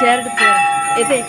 ചേർത്ത് പോരാ എതേ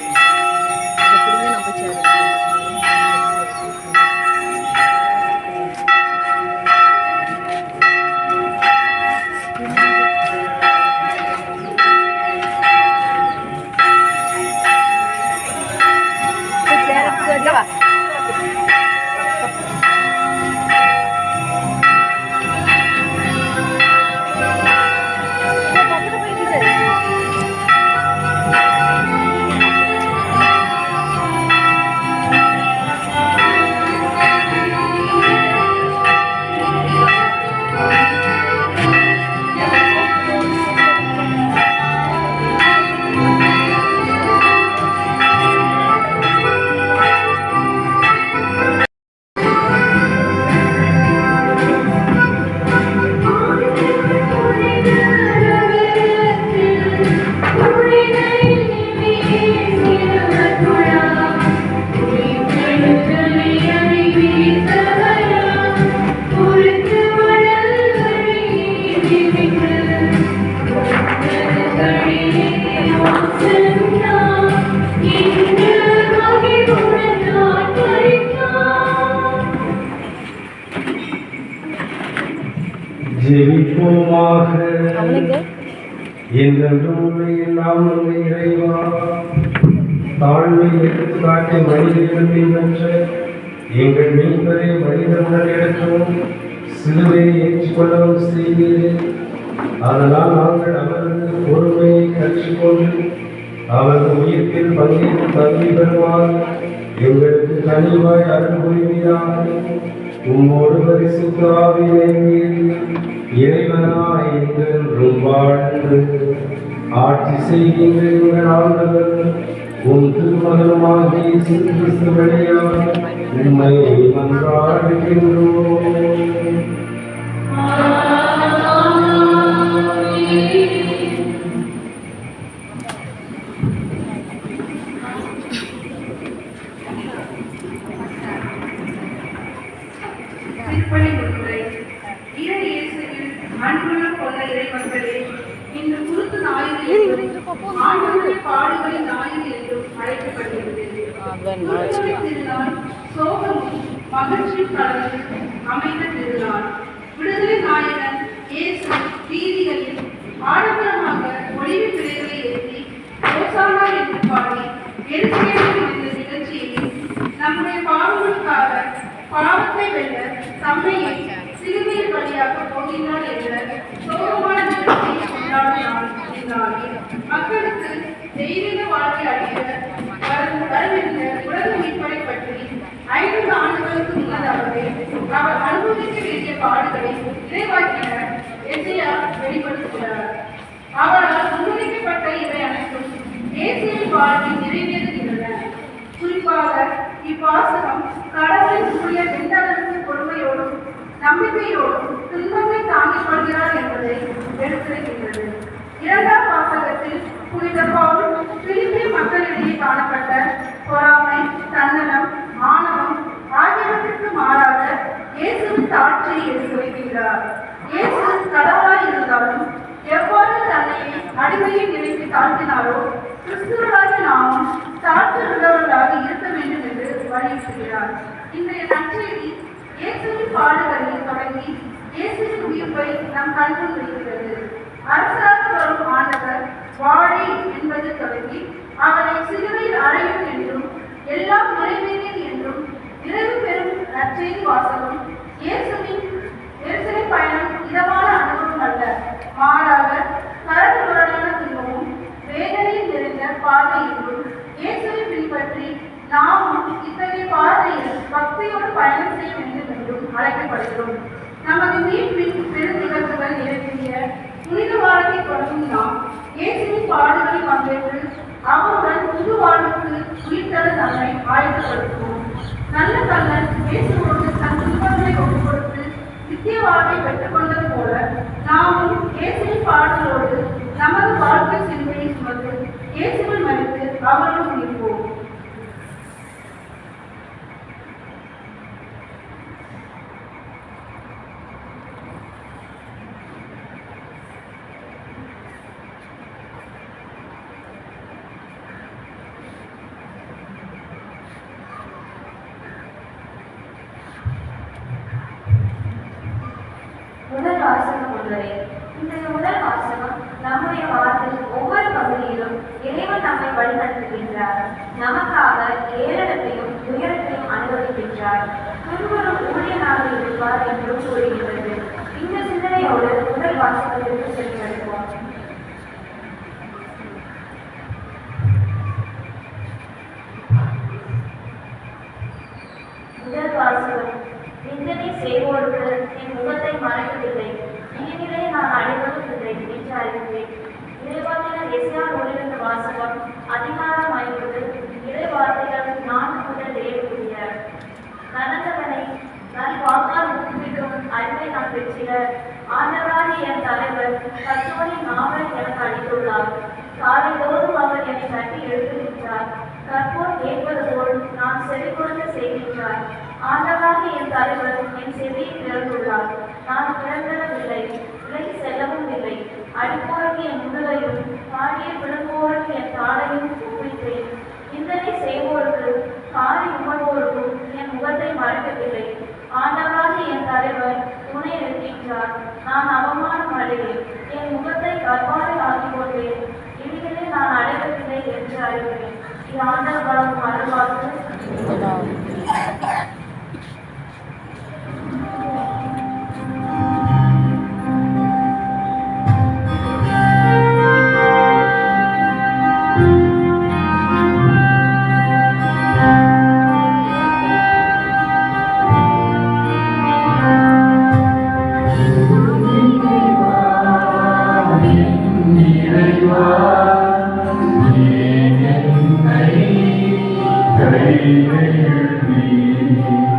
ஜெபிப்போமாக. என்றென்றும் எல்லாம் இறைவா. தாழ்மை எடுத்துக்காட்டி மனிதர்கள் பின்பற்ற எங்கள் மீன்பரை மனிதர்கள் எடுக்கவும். சிலுவையை ஏற்றுக்கொள்ளவும் செய்வீர்கள் அதனால் நாங்கள் அவரது பொறுமையை கற்றுக்கொண்டு அவரது உயிர்ப்பில் பங்கேற்று தகுதி பெறுவார். எங்களுக்கு கனிவாய் அருள் புரிவீராக. உம்மோடு பரிசுத்த இறைவனாய் என்றென்றும் வாழ்ந்து ஆட்சி செய்கின்ற எங்கள் ஆண்டவர் உன் திருமகனுமாகிய இயேசு கிறிஸ்து வழியாக உம்மை மன்றாடுகின்றோம். அன்புள்ள கொண்ட இறை மக்களே இந்த குருத்து பாடுகளின் என்றும் அழைக்கப்படுகிறது. திருநாள் சோகமும் மகிழ்ச்சி கலந்து அமைந்த திருநாள். தெய்வீக வாழ்வை அளிக்க வரும் வரவிருந்த உலக மீட்பை பற்றி ஐநூறு ஆண்டுகளுக்கு முன்னதாகவே அவர் அனுபவிக்க வேண்டிய பாடுகளை இறைவாக்கினர் எசையா வெளிப்படுத்துகிறார் அவரால் முன்வைக்கப்பட்ட இவை அனைத்தும் தேசிய வாழ்வில் நிறைவேறுகின்றன. குறிப்பாக இவ்வாசகம் கடவுளின் கூடிய வெண்டளவுக்கு பொறுமையோடும் நம்பிக்கையோடும் துன்பத்தை தாங்கிக் கொள்கிறார் என்பதை எடுத்துரைக்கின்றது. இரண்டாம் வாசகத்தில் புனித பவுல் மக்களிடையே காணப்பட்ட பொறாமை தன்னலம் ஆணவம் ஆகியவற்றிற்கு மாறாக இயேசுவின் தாட்சியை எடுத்துரைக்கின்றார் இயேசு கடவுளாய் இருந்தாலும் எவ்வாறு தன்னை அடிமையின் நிலைக்கு தாழ்த்தினாரோ கிறிஸ்துவராக நாமும் தாழ்த்துள்ளவர்களாக இருக்க வேண்டும் என்று வலியுறுத்துகிறார். இன்றைய நற்செய்தி இயேசுவின் பாடுகளில் தொடங்கி இயேசுவின் உயிர்ப்பை நம் கண்முன் வைக்கிறது அரசராக வரும் ஆண்டவர் வாழை என்பது தொடங்கி அவனை சிலுவையில் அறையும் என்றும் எல்லாம் நிறைவேறியது என்றும் நிறைவு பெறும் நற்செய்தி வாசகம் இயேசுவின் எருசலேம் பயணம் இதமான அனுபவம் அல்ல. மாறாக கரடுமுரடான துன்பமும் வேதனையில் நிறைந்த பாதை என்றும் இயேசுவை பின்பற்றி நாமும் இத்தகைய பாதையில் பக்தியோடு பயணம் செய்ய வேண்டும் என்றும் அழைக்கப்படுகிறோம். நமது மீட்பின் பெருநிகழ்வுகள் நிறைவேறிய புனித வாரத்தை தொடங்கும் நாம் இயேசுவின் பாடுகளில் பங்கேற்று அவருடன் புது வாழ்வுக்கு உயிர்த்தர தன்னை ஆயத்தப்படுத்துவோம் நல்ல கண்ணன் இயேசுவோடு தன் துன்பங்களை ஒப்புக் கொடுத்து நித்திய வாழ்வை பெற்றுக்கொண்டது போல நாமும் இயேசுவின் பாடலோடு நமது வாழ்க்கை சிலுவையை சுமந்து இயேசுவில் மறித்து அவரும் வாசகம் உள்ளது இன்றைய முதல் வாசகம் நம்முடைய வாரத்தில் ஒவ்வொரு பகுதியிலும் இறைவன் நம்மை வழிநடத்துகின்றார். நமக்காக ஏழனத்தையும் உயரத்தையும் அனுபவிக்கின்றார். துன்புறும் ஊழியனாக இருப்பார் என்றும் கூறுகின்றது. இந்த சிந்தனையோடு முதல் வாசகத்திற்கு சென்றடைவோம் முதல் வாசகம் நிந்தனை செய்வோருக்கு என் முகத்தை மறைக்கவில்லை. இனிநிலை நான் அடைவதில்லை என்று அறிவித்தேன் இறைவாக்கினர் எஸ்ஆர் நூலிலிருந்து வாசகம் அதிகாரம் ஐம்பது இறைவார்த்தைகள் நான் நான்கு முதல் ஏழு நடந்தவனை நல் வாக்கால் ஊக்குவிக்கும் அறிவை நான் பெற்றிட ஆண்டவராகி என் தலைவர் கற்றோரின் நாவலை எனக்கு அளித்துள்ளார். காலைதோறும் அவர் என்னை தட்டி எழுதுகின்றார் கற்போர் கேட்பது போல் நான் செவி கொடுத்து செய்கின்றார். ஆண்டவாக என் தலைவர் என் செவியை திறந்துள்ளார் நான் திறந்தவில்லை விலகி செல்லவும் இல்லை. அடிப்போருக்கு என் முதுகையும் பாடிய விழுங்குவோருக்கு என் தாடையும் குறித்தேன் இந்தனை செய்வோருக்கு காரி Savior, me.